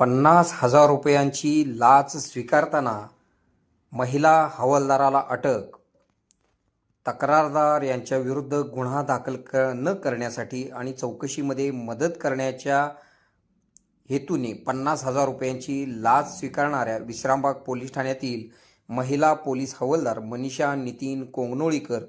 पन्नास हजार रुपयांची लाच स्वीकारताना महिला हवालदाराला अटक. तक्रारदार यांच्या विरुद्ध गुन्हा दाखल क न करण्यासाठी आणि चौकशीमध्ये मदत करण्याच्या हेतूने पन्नास हजार रुपयांची लाच स्वीकारणाऱ्या विश्रामबाग पोलीस ठाण्यातील महिला पोलीस हवालदार मनीषा नितीन कोंगनोळीकर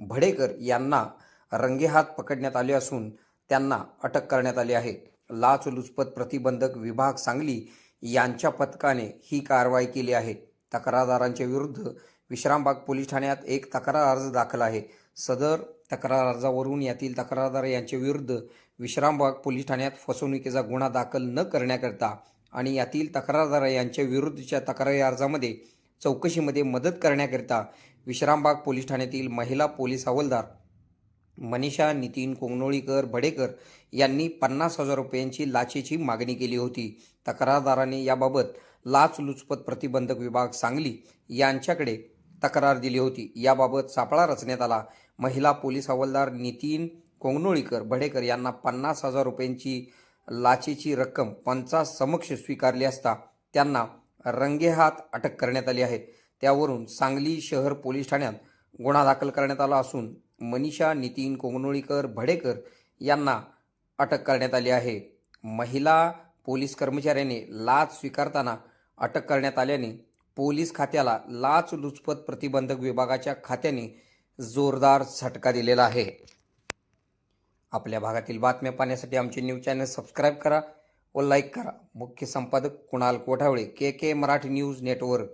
भडेकर यांना रंगेहात पकडण्यात आले असून त्यांना अटक करण्यात आली आहे. लाचलुचपत प्रतिबंधक विभाग सांगली यांच्या पथकाने ही कारवाई केली आहे. तक्रारदारांच्या विरुद्ध विश्रामबाग पोलीस ठाण्यात एक तक्रार अर्ज दाखल आहे. सदर तक्रार अर्जावरून यातील तक्रारदार यांच्या विरुद्ध विश्रामबाग पोलीस ठाण्यात फसवणुकीचा गुन्हा दाखल न करण्याकरता आणि यातील तक्रारदार यांच्या विरुद्धच्या तक्रारी अर्जामध्ये चौकशीमध्ये मदत करण्याकरिता विश्रामबाग पोलीस ठाण्यातील महिला पोलीस हवालदार मनीषा नितीन कोंगनोळीकर भडेकर यांनी पन्नास हजार रुपयांची लाचेची मागणी केली होती. तक्रारदाराने याबाबत लाचलुचपत प्रतिबंधक विभाग सांगली यांच्याकडे तक्रार दिली होती. याबाबत सापळा रचण्यात आला. महिला पोलीस हवालदार नितीन कोंगनोळीकर भडेकर यांना पन्नास हजार रुपयांची लाचेची रक्कम पंचास समक्ष स्वीकारली असता त्यांना रंगेहात अटक करण्यात आली आहे. त्यावरून सांगली शहर पोलीस ठाण्यात गुन्हा दाखल करण्यात आला असून मनीषा नितीन कोंगनोळीकर भडेकर यांना अटक करण्यात आली आहे. महिला पोलीस कर्मचाऱ्याने लाच स्वीकारताना अटक करण्यात आल्याने पोलीस खात्याला लाचलुचपत प्रतिबंधक विभागाच्या खात्याने जोरदार झटका दिलेला आहे. आपल्या भागातील बातम्या पाहण्यासाठी आमचे न्यूज चॅनल सबस्क्राईब करा व लाईक करा. मुख्य संपादक Kunal Kothawale K K Marathi news network.